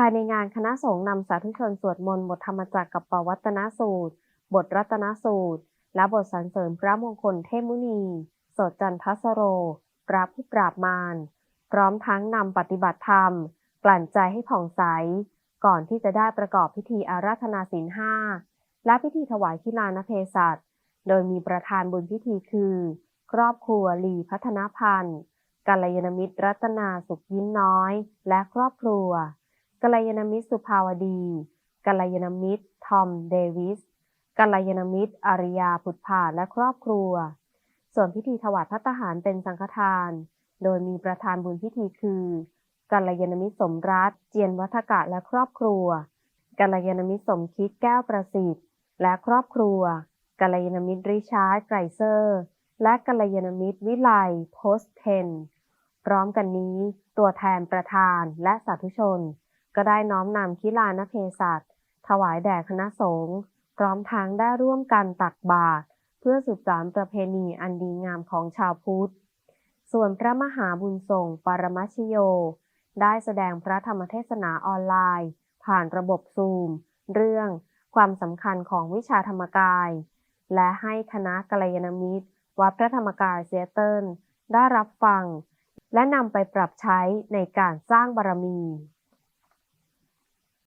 ภายในงานคณะสงฆ์นำสาธุชนสวดมนต์บทธรรมจักรกับปวัตนสูตร บทรัตนสูตร และบทสรรเสริญพระมงคลเทพมุนี สดจันทสโร พระผู้ปราบมาร พร้อมทั้งนำปฏิบัติธรรม กลั่นใจให้ผ่องใส ก่อนที่จะได้ประกอบพิธีอาราธนาศีลห้า และพิธีถวายขีลานเพศัตโดยมีประธานบุญพิธีคือ ครอบครัวลีพัฒนพันธ์กัลยาณมิตรรัตนาสุขยิ้มน้อย และครอบครัว กัลยาณมิตรสุภาวดีกัลยาณมิตรทอมเดวิสกัลยาณมิตรอาริยาพุทธาและครอบครัว ส่วนพิธีถวายพระทหารเป็นสังฆทาน โดยมีประธานบุญพิธีคือกัลยาณมิตรสมรัตเจียนวัฒกะและครอบครัวกัลยาณมิตรสมคิดแก้วประสิทธิ์ และครอบครัวกัลยาณมิตรริชาร์ดไกรเซอร์ และกัลยาณมิตรวิไลโพสเทน พร้อมกันนี้ ตัวแทนประธานและสาธุชน ก็ได้น้อมนำคิลานเพศัตถวายแด่คณะสงฆ์พร้อมทั้งได้ร่วมกันตักบาตรเพื่อสืบสานประเพณีอันดีงามของชาวพุทธ ส่วนพระมหาบุญส่งปรมัชโย ได้แสดงพระธรรมเทศนาออนไลน์ ผ่านระบบซูม เรื่องความสำคัญของวิชาธรรมกาย และให้คณะกัลยาณมิตรวัดพระธรรมกายเซียเติลได้รับฟัง และนำไปปรับใช้ในการสร้างบารมี